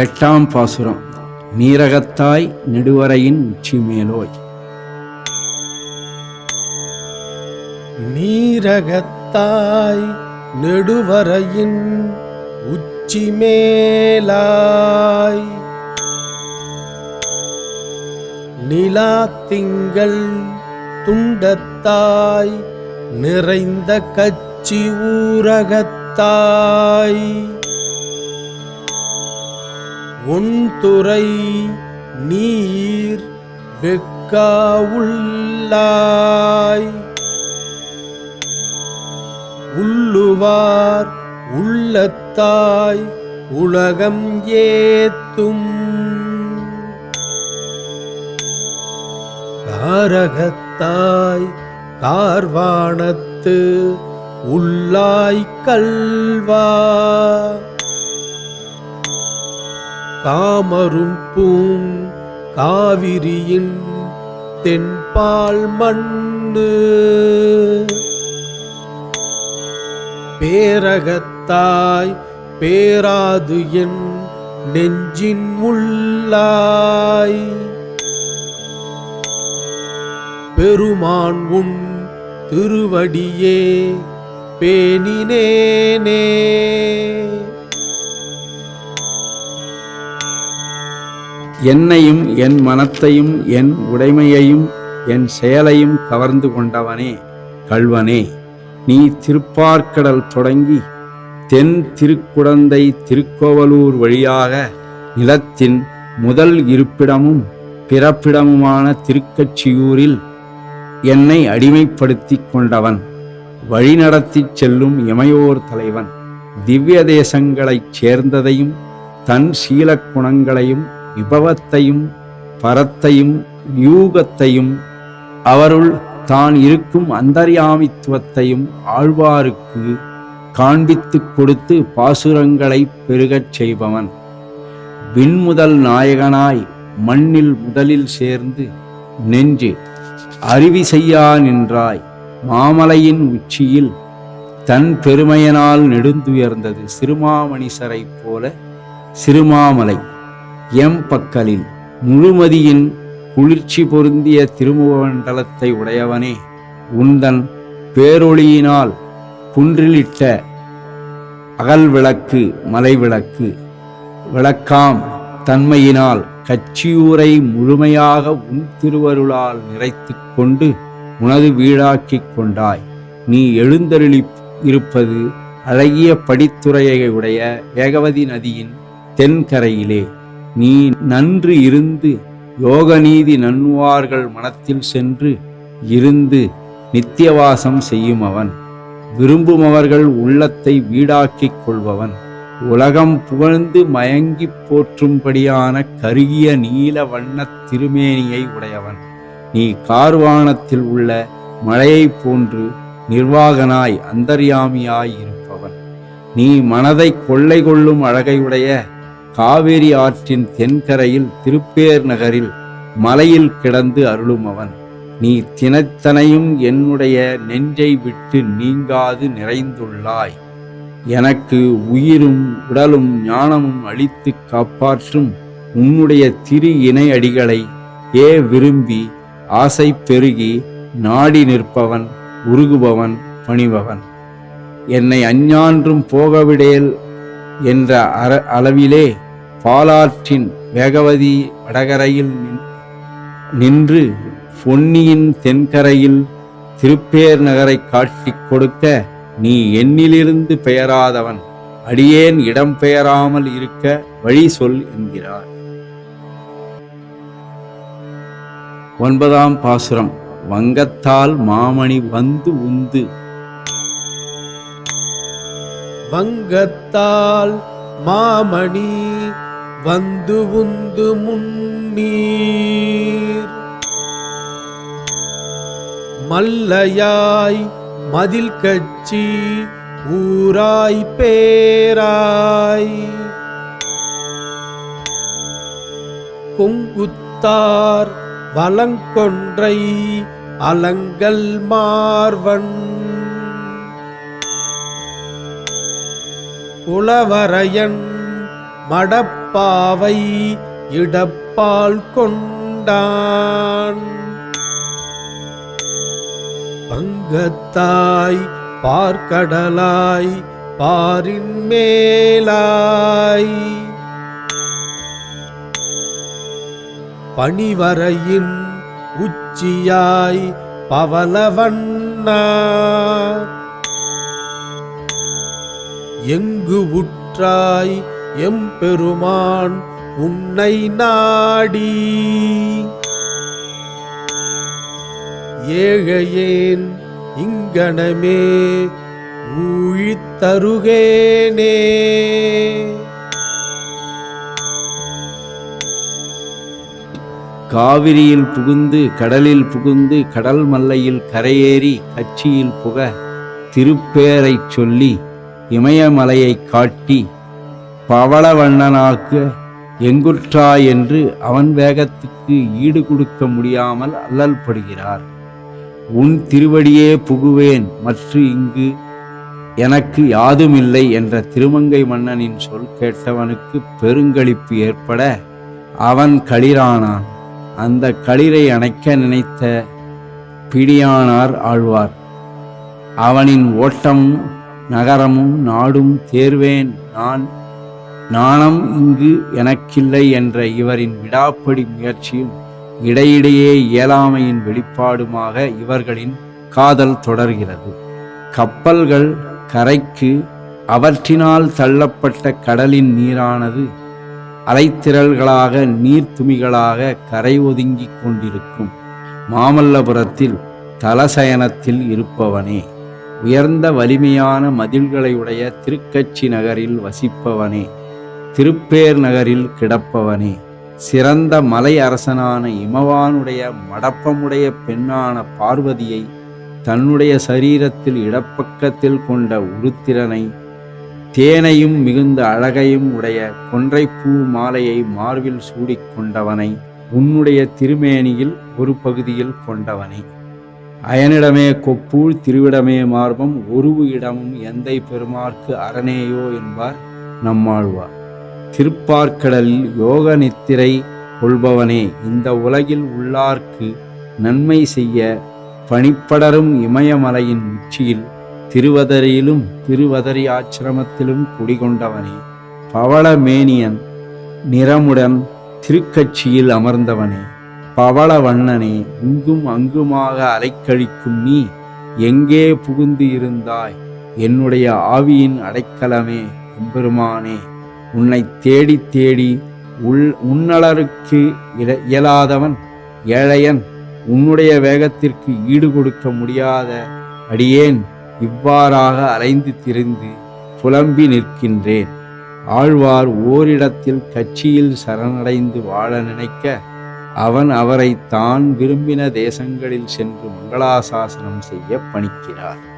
எட்டாம் பாசுரம். நீரகத்தாய் நெடுவரையின் உச்சி மேலோய் நீரகத்தாய் நெடுவரையின் உச்சி மேலாய் நிலா திங்கள் துண்டத்தாய் நிறைந்த கச்சி ஊரகத்தாய். ஒன்துறை நீர் வெக்கா உள்ளாய். உள்ளுவார் உள்ளத்தாய் உலகம் ஏத்தும். காரகத்தாய் கார்வாணத்து உள்ளாய் கல்வா. தாமரும் பூங் காவிரியின் தென்பால் மண்ணு. பேரகத்தாய் பேராது என் நெஞ்சின் உள்ளாய். பெருமான் உன் திருவடியே பேணினேனே. என்னையும் என் மனத்தையும் என் உடைமையையும் என் செயலையும் கவர்ந்து கொண்டவனே கள்வனே. நீ திருப்பார்க்கடல் தொடங்கி தென் திருக்குடந்தை திருக்கோவலூர் வழியாக நிலத்தின் முதல் இருப்பிடமும் பிறப்பிடமுமான திருக்கச்சியூரில் என்னை அடிமைப்படுத்திக் கொண்டவன். வழிநடத்திச் செல்லும் இமையோர் தலைவன். திவ்ய தேசங்களைச் சேர்ந்ததையும் தன் சீலக்குணங்களையும் விபவத்தையும் பரத்தையும் யூகத்தையும் அவருள் தான் இருக்கும் அந்தர்யாமித்துவத்தையும் ஆழ்வாருக்கு காண்பித்துக் கொடுத்து பாசுரங்களை பெருகச் செய்பவன். விண்முதல் நாயகனாய் மண்ணில் முதலில் சேர்ந்து நெஞ்சு அருவி செய்யா நின்றாய். மாமலையின் உச்சியில் தன் பெருமையனால் நெடுந்துயர்ந்தது சிறுமாமணிசரைப் போல சிறுமாமலை. எம் பக்கலில் முழுமதியின் குளிர்ச்சி பொருந்திய திருமுகமண்டலத்தை உடையவனே உந்தன் பேரொளியினால் குன்றிலிட்ட அகல் விளக்கு மலை விளக்கு விளக்காம் தன்மையினால் கச்சியூரை முழுமையாக உன் திருவருளால் நிறைத்து கொண்டு உனது வீடாக்கிக் கொண்டாய். நீ எழுந்தருளி இருப்பது அழகிய படித்துறையை உடைய வேகவதி நதியின் தென்கரையிலே. நீ நன்று இருந்து யோகநீதி நன்வார்கள் மனத்தில் சென்று இருந்து நித்தியவாசம் செய்யும் அவன் விரும்புமவர்கள் உள்ளத்தை வீடாக்கிக் கொள்பவன். உலகம் புகழ்ந்து மயங்கிப் போற்றும்படியான கருகிய நீல வண்ணத் திருமேனியை உடையவன். நீ கார்வானத்தில் உள்ள மழையைப் போன்று நிர்வாகனாய் அந்தர்யாமியாய் இருப்பவன். நீ மனதை கொள்ளை கொள்ளும் அழகையுடைய காவேரி ஆற்றின் தென்கரையில் திருப்பேர் நகரில் மலையில் கிடந்து அருளுமவன் நீ தினத்தனையும் என்னுடைய நெஞ்சை விட்டு நீங்காது நிறைந்துள்ளாய். எனக்கு உயிரும் உடலும் ஞானமும் அளித்துக் காப்பாற்றும் உன்னுடைய திரு இணை அடிகளை ஏ விரும்பி ஆசை பெருகி நாடி நிற்பவன் உருகுபவன் பணிபவன். என்னை அஞ்ஞான்றும் போகவிடேல் என்ற அற அளவிலே பாலாற்றின் வேகவதி வடகரையில் நின்- நின்று பொன்னியின் தென்கரையில் திருப்பேர் நகரை காட்டிக் கொடுக்க நீ எண்ணிலிருந்து பெயராதவன். அடியேன் இடம் பெயராமல் இருக்க வழி சொல் என்கிறார். ஒன்பதாம் பாசுரம். வங்கத்தால் மாமணி வந்து உந்து. வங்கத்தால் மாமணி வந்து உந்து முன்னீர். மல்லையாய் மதில் கட்சி ஊராய் பேராய். கொங்குத்தார் வலங்கொன்றை அலங்கல் மார்வன் புலவரையன் மடப்பாவை இடப்பால் கொண்டான். பங்கத்தாய் பார்க்கடலாய் பாரின் மேலாய். பணிவரையின் உச்சியாய் பவலவண்ணா எங்கு உற்றாய் எம்பெருமான் உன்னை நாடி? ஏழையேன் இங்கனமே ஊழித்தருகேனே. காவிரியில் புகுந்து கடலில் புகுந்து கடல் மல்லையில் கரையேறி கட்சியில் புக திருப்பேரைச் சொல்லி இமயமலையைக் காட்டி பவளவண்ணனாக்க எங்குற்றா என்று அவன் வேகத்துக்கு ஈடு கொடுக்க முடியாமல் அல்லல்படுகிறார். உன் திருவடியே புகுவேன் மற்றும் இங்கு எனக்கு யாதுமில்லை என்ற திருமங்கை மன்னனின் சொல் கேட்டவனுக்கு பெருங்களிப்பு ஏற்பட அவன் களிரானான். அந்த களிரை அணைக்க நினைத்த பிடியானார் ஆழ்வார். அவனின் ஓட்டம் நகரமும் நாடும் தேர்வேன் நான். நாணம் இங்கு எனக்கில்லை என்ற இவரின் விடாப்படி முயற்சியும் இடையிடையே இயலாமையின் வெளிப்பாடுமாக இவர்களின் காதல் தொடர்கிறது. கப்பல்கள் கரைக்கு அவற்றினால் தள்ளப்பட்ட கடலின் நீரானது அலைத்திரள்களாக நீர்த்துமிகளாக கரை ஒதுங்கிக் கொண்டிருக்கும். மாமல்லபுரத்தில் தலசயனத்தில் இருப்பவனே. உயர்ந்த வலிமையான மதில்களையுடைய திருக்கச்சி நகரில் வசிப்பவனே திருப்பேர் நகரில் கிடப்பவனே சிறந்த மலை அரசனான இமவானுடைய மடப்பமுடைய பெண்ணான பார்வதியை தன்னுடைய சரீரத்தில் இடப்பக்கத்தில் கொண்ட உருத்திரனை தேனையும் மிகுந்த அழகையும் உடைய கொன்றைப்பூ மாலையை மார்பில் சூடிக் கொண்டவனை உன்னுடைய திருமேனியில் ஒரு பகுதியில் கொண்டவனே. அயனிடமே கொப்பூழ் திருவிடமே மார்பம் ஒருவு இடமும் எந்தை பெருமார்க்கு அரணேயோ என்பார் நம்மாழ்வார். திருப்பார்க்கடலில் யோக நித்திரை கொள்பவனே இந்த உலகில் உள்ளார்க்கு நன்மை செய்ய பனிப்படரும் இமயமலையின் உச்சியில் திருவதரியிலும் திருவதரி ஆச்சிரமத்திலும் குடிகொண்டவனே பவளமேனியன் நிறமுடன் திருக்கட்சியில் அமர்ந்தவனே. பவளவண்ணனே இங்கும் அங்குமாக அலைக்கழிக்கும் நீ எங்கே புகுந்து இருந்தாய்? என்னுடைய ஆவியின் அடைக்கலமே எம்பெருமானே. உன்னை தேடி தேடி உள் உன்னலருக்கு இட- இயலாதவன் ஏழையன் உன்னுடைய வேகத்திற்கு ஈடு கொடுக்க முடியாத அடியேன் இவ்வாறாக அலைந்து திரிந்து புலம்பி நிற்கின்றேன். ஆழ்வார் ஓரிடத்தில் கட்சியில் சரணடைந்து வாழ நினைக்க அவன் அவரை தான் விரும்பின தேசங்களில் சென்று மங்களாசாசனம் செய்ய பணிக்கிறார்.